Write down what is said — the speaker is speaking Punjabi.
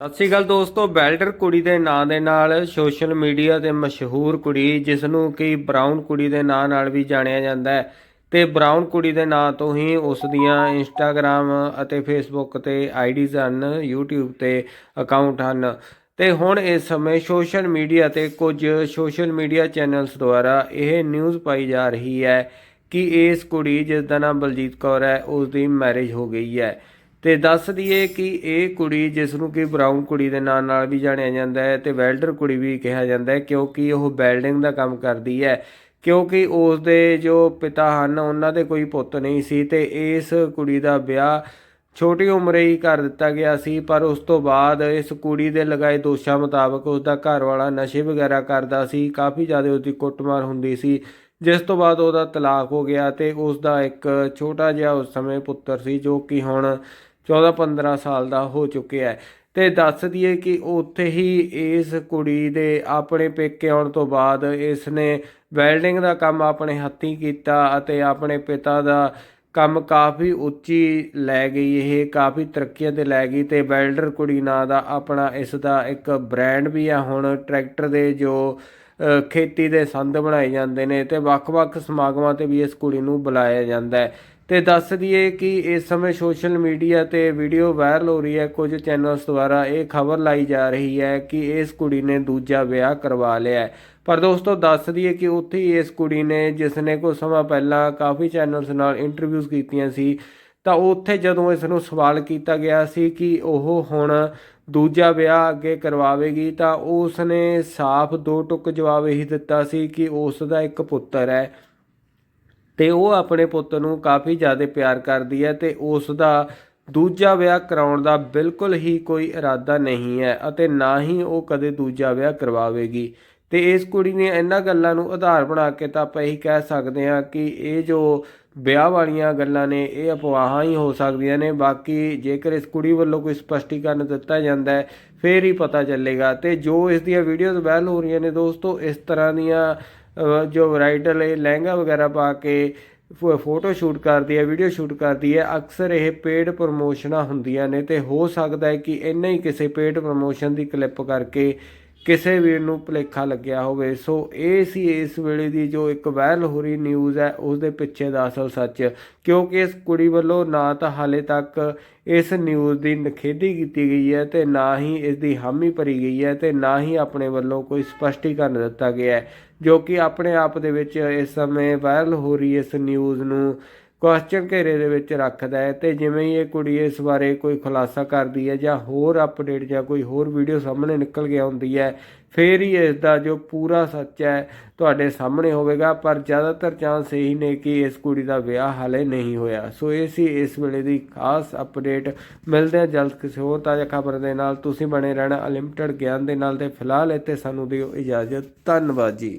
ਸਤਿ ਸ਼੍ਰੀ ਅਕਾਲ ਦੋਸਤੋ ਬੈਲਡਰ ਕੁੜੀ ਦੇ ਨਾਂ ਦੇ ਨਾਲ ਸੋਸ਼ਲ ਮੀਡੀਆ ਤੇ ਮਸ਼ਹੂਰ ਕੁੜੀ ਜਿਸ ਨੂੰ ਕਿ ਬਰਾਊਨ ਕੁੜੀ ਦੇ ਨਾਂ ਨਾਲ ਵੀ ਜਾਣਿਆ ਜਾਂਦਾ ਹੈ। ਤੇ ਬਰਾਊਨ ਕੁੜੀ ਦੇ ਨਾਂ ਤੋਂ ਹੀ ਉਸ ਦੀਆਂ ਇੰਸਟਾਗ੍ਰam ਅਤੇ ਫੇਸਬੁੱਕ ਤੇ ਆਈਡੀਜ਼ ਹਨ YouTube ਤੇ ਅਕਾਊਂਟ ਹਨ। ਤੇ ਹੁਣ ਇਸ ਸਮੇਂ ਸੋਸ਼ਲ ਮੀਡੀਆ ਤੇ ਕੁਝ ਸੋਸ਼ਲ ਮੀਡੀਆ ਚੈਨਲਸ ਦੁਆਰਾ ਇਹ ਨਿਊਜ਼ ਪਾਈ ਜਾ ਰਹੀ ਹੈ ਕਿ ਇਸ ਕੁੜੀ ਜਿਸ ਦਾ ਨਾਮ ਬਲਜੀਤ ਕੌਰ ਹੈ, ਉਸ ਦੀ ਮੈਰਿਜ ਹੋ ਗਈ ਹੈ। ਤੇ ਦੱਸ ਦਈਏ ਕਿ ਇਹ ਕੁੜੀ ਜਿਸ ਨੂੰ ਕਿ ਬਰਾਊਨ ਕੁੜੀ ਦੇ ਨਾਂ ਨਾਲ ਵੀ ਜਾਣਿਆ ਜਾਂਦਾ ਹੈ ਤੇ ਵੈਲਡਰ ਕੁੜੀ ਵੀ ਕਿਹਾ ਜਾਂਦਾ ਹੈ, ਕਿਉਂਕਿ ਉਹ ਵੈਲਡਿੰਗ ਦਾ ਕੰਮ ਕਰਦੀ ਹੈ। ਕਿਉਂਕਿ ਉਸ ਦੇ ਜੋ ਪਿਤਾ ਹਨ, ਉਹਨਾਂ ਦੇ ਕੋਈ ਪੁੱਤ ਨਹੀਂ ਸੀ ਤੇ ਇਸ ਕੁੜੀ ਦਾ ਵਿਆਹ ਛੋਟੀ ਉਮਰੇ ਹੀ ਕਰ ਦਿੱਤਾ ਗਿਆ ਸੀ, ਪਰ ਉਸ ਤੋਂ ਬਾਅਦ ਇਸ ਕੁੜੀ ਦੇ ਲਗਾਏ ਦੋਸ਼ਾਂ ਮੁਤਾਬਕ ਉਸ ਦਾ ਘਰ ਵਾਲਾ ਨਸ਼ੇ ਵਗੈਰਾ ਕਰਦਾ ਸੀ, ਕਾਫੀ ਜ਼ਿਆਦਾ ਉਸ ਦੀ ਕੁੱਟਮਾਰ ਹੁੰਦੀ ਸੀ, ਜਿਸ ਤੋਂ ਬਾਅਦ ਉਹਦਾ ਤਲਾਕ ਹੋ ਗਿਆ ਤੇ ਉਸ ਦਾ ਇੱਕ ਛੋਟਾ ਜਿਹਾ ਉਸ ਸਮੇਂ ਪੁੱਤਰ ਸੀ, ਜੋ ਕਿ ਹੁਣ 14-15 ਸਾਲ ਦਾ ਹੋ ਚੁੱਕਿਆ ਹੈ। ਤੇ ਦੱਸ ਦਈਏ ਕਿ ਉੱਥੇ ਹੀ ਇਸ ਕੁੜੀ ਦੇ ਆਪਣੇ ਪੇਕੇ ਆਉਣ ਤੋਂ ਬਾਅਦ ਇਸ ਨੇ ਵੈਲਡਿੰਗ ਦਾ ਕੰਮ ਆਪਣੇ ਹੱਥੀਂ ਕੀਤਾ ਅਤੇ ਆਪਣੇ ਪਿਤਾ ਦਾ ਕੰਮ ਕਾਫੀ ਉੱਚੀ ਲੈ ਗਈ, ਇਹ ਕਾਫੀ ਤਰੱਕੀਆਂ ਤੇ ਲੈ ਗਈ ਤੇ ਵੈਲਡਰ ਕੁੜੀ ਨਾਂ ਦਾ ਆਪਣਾ ਇਸ ਦਾ ਇੱਕ ਬ੍ਰਾਂਡ ਵੀ ਆ, ਹੁਣ ਟਰੈਕਟਰ ਦੇ ਜੋ ਖੇਤੀ ਦੇ ਸੰਦ ਬਣਾਏ ਜਾਂਦੇ ਨੇ ਤੇ ਵੱਖ-ਵੱਖ ਸਮਾਗਮਾਂ ਤੇ ਵੀ ਇਸ ਕੁੜੀ ਨੂੰ ਬੁਲਾਇਆ ਜਾਂਦਾ ਹੈ। ਤੇ ਦੱਸ ਦਈਏ ਕਿ ਇਸ ਸਮੇਂ ਸੋਸ਼ਲ ਮੀਡੀਆ ਤੇ ਵੀਡੀਓ ਵਾਇਰਲ ਹੋ ਰਹੀ ਹੈ। ਕੁਝ ਚੈਨਲਸ ਦੁਆਰਾ ਇਹ ਖਬਰ ਲਾਈ ਜਾ ਰਹੀ ਹੈ ਕਿ ਇਸ ਕੁੜੀ ਨੇ ਦੂਜਾ ਵਿਆਹ ਕਰਵਾ ਲਿਆ ਹੈ। ਪਰ ਦੋਸਤੋ, ਦੱਸ ਦਈਏ ਕਿ ਉੱਥੇ ਹੀ ਇਸ ਕੁੜੀ ਨੇ, ਜਿਸ ਨੇ ਕੁਝ ਸਮਾਂ ਪਹਿਲਾਂ ਕਾਫੀ ਚੈਨਲਸ ਨਾਲ ਇੰਟਰਵਿਊਜ਼ ਕੀਤੀਆਂ ਸੀ ਤਾਂ ਉੱਥੇ ਜਦੋਂ ਇਸ ਨੂੰ ਸਵਾਲ ਕੀਤਾ ਗਿਆ ਸੀ ਕਿ ਉਹ ਹੁਣ ਦੂਜਾ ਵਿਆਹ ਅੱਗੇ ਕਰਵਾਵੇਗੀ, ਤਾਂ ਉਸ ਨੇ ਸਾਫ਼ ਦੋ ਟੁਕ ਜਵਾਬ ਇਹੀ ਦਿੱਤਾ ਸੀ ਕਿ ਉਸ ਦਾ ਇੱਕ ਪੁੱਤਰ ਹੈ। ਤੇ ਉਹ ਆਪਣੇ ਪੁੱਤ ਨੂੰ ਕਾਫੀ ਜ਼ਿਆਦਾ ਪਿਆਰ ਕਰਦੀ ਹੈ ਤੇ ਉਸ ਦਾ ਦੂਜਾ ਵਿਆਹ ਕਰਾਉਣ ਦਾ ਬਿਲਕੁਲ ਹੀ ਕੋਈ ਇਰਾਦਾ ਨਹੀਂ ਹੈ ਅਤੇ ਨਾ ਹੀ ਉਹ ਕਦੇ ਦੂਜਾ ਵਿਆਹ ਕਰਵਾਵੇਗੀ। ਤੇ ਇਸ ਕੁੜੀ ਨੇ ਇਹਨਾਂ ਗੱਲਾਂ ਨੂੰ ਆਧਾਰ ਬਣਾ ਕੇ ਤਾਂ ਆਪਾਂ ਇਹੀ ਕਹਿ ਸਕਦੇ ਹਾਂ ਕਿ ਇਹ ਜੋ ਵਿਆਹ ਵਾਲੀਆਂ ਗੱਲਾਂ ਨੇ, ਇਹ ਅਫਵਾਹਾਂ ਹੀ ਹੋ ਸਕਦੀਆਂ ਨੇ। ਬਾਕੀ ਜੇਕਰ ਇਸ ਕੁੜੀ ਵੱਲੋਂ ਕੋਈ ਸਪਸ਼ਟੀਕਰਨ ਦਿੱਤਾ ਜਾਂਦਾ ਹੈ, ਫੇਰ ਹੀ ਪਤਾ ਚੱਲੇਗਾ। ਤੇ ਜੋ ਇਸ ਦੀਆਂ ਵੀਡੀਓਜ਼ ਵਾਇਰਲ ਹੋ ਰਹੀਆਂ ਨੇ ਦੋਸਤੋ, ਇਸ ਤਰ੍ਹਾਂ ਦੀਆਂ ਜੋ ਬ੍ਰਾਈਡਲ ਇਹ ਲਹਿੰਗਾ ਵਗੈਰਾ ਪਾ ਕੇ ਫੋਟੋ ਸ਼ੂਟ ਕਰਦੀ ਹੈ ਵੀਡੀਓ ਸ਼ੂਟ ਕਰਦੀ ਹੈ, ਅਕਸਰ ਇਹ ਪੇਡ ਪ੍ਰਮੋਸ਼ਨਾਂ ਹੁੰਦੀਆਂ ਨੇ। ਤੇ ਹੋ ਸਕਦਾ ਹੈ ਕਿ ਇੰਨਾ ਹੀ ਕਿਸੇ ਪੇਡ ਪ੍ਰਮੋਸ਼ਨ ਦੀ ਕਲਿੱਪ ਕਰਕੇ ਕਿਸੇ ਵੀਰ ਨੂੰ ਭੁਲੇਖਾ ਲੱਗਿਆ ਹੋਵੇ। ਸੋ ਇਹ ਸੀ ਇਸ ਵੇਲੇ ਦੀ ਜੋ ਇੱਕ ਵਾਇਰਲ ਹੋ ਰਹੀ ਨਿਊਜ਼ ਹੈ ਉਸ ਦੇ ਪਿੱਛੇ ਦਾ ਅਸਲ ਸੱਚ। ਕਿਉਂਕਿ ਇਸ ਕੁੜੀ ਵੱਲੋਂ ਨਾ ਤਾਂ ਹਾਲੇ ਤੱਕ ਇਸ ਨਿਊਜ਼ ਦੀ ਨਖੇਦੀ ਕੀਤੀ ਗਈ ਹੈ ਤੇ ਨਾ ਹੀ ਇਸ ਦੀ ਹਾਮੀ ਭਰੀ ਗਈ ਹੈ ਤੇ ਨਾ ਹੀ ਆਪਣੇ ਵੱਲੋਂ ਕੋਈ ਸਪਸ਼ਟੀਕਰਨ ਦਿੱਤਾ ਗਿਆ ਹੈ, ਜੋ ਕਿ ਆਪਣੇ ਆਪ ਦੇ ਵਿੱਚ ਇਸ ਸਮੇਂ ਵਾਇਰਲ ਹੋ ਰਹੀ ਇਸ ਨਿਊਜ਼ ਨੂੰ ਕੁਐਸਚਨ ਘੇਰੇ ਦੇ ਵਿੱਚ ਰੱਖਦਾ ਹੈ ਤੇ ਜਿਵੇਂ ਹੀ ਇਹ ਕੁੜੀ ਇਸ ਬਾਰੇ ਕੋਈ ਖੁਲਾਸਾ ਕਰਦੀ ਹੈ ਜਾਂ ਹੋਰ ਅਪਡੇਟ ਜਾਂ ਕੋਈ ਹੋਰ ਵੀਡੀਓ ਸਾਹਮਣੇ ਨਿਕਲ ਗਿਆ ਹੁੰਦੀ ਹੈ, ਫੇਰ ਹੀ ਇਸ ਦਾ ਜੋ ਪੂਰਾ ਸੱਚ ਹੈ ਤੁਹਾਡੇ ਸਾਹਮਣੇ ਹੋਵੇਗਾ, ਪਰ ਜ਼ਿਆਦਾਤਰ ਚਾਂਸ ਇਹੀ ਨੇ ਕਿ ਇਸ ਕੁੜੀ ਦਾ ਵਿਆਹ ਹਾਲੇ ਨਹੀਂ ਹੋਇਆ। ਸੋ ਇਹ ਸੀ ਇਸ ਵੇਲੇ ਦੀ ਖਾਸ ਅਪਡੇਟ ਮਿਲਦੇ ਹਾਂ ਜਲਦ ਕਿਸੇ ਹੋਰ ਤਾਜ਼ਾ ਖਬਰ ਦੇ ਨਾਲ। ਤੁਸੀਂ ਬਣੇ ਰਹਿਣਾ ਅਨਲਿਮਟਿਡ ਗਿਆਨ ਦੇ ਨਾਲ ਤੇ ਫਿਲਹਾਲ ਇੱਥੇ ਸਾਨੂੰ ਦਿਓ ਇਜਾਜ਼ਤ। ਧੰਨਵਾਦ ਜੀ।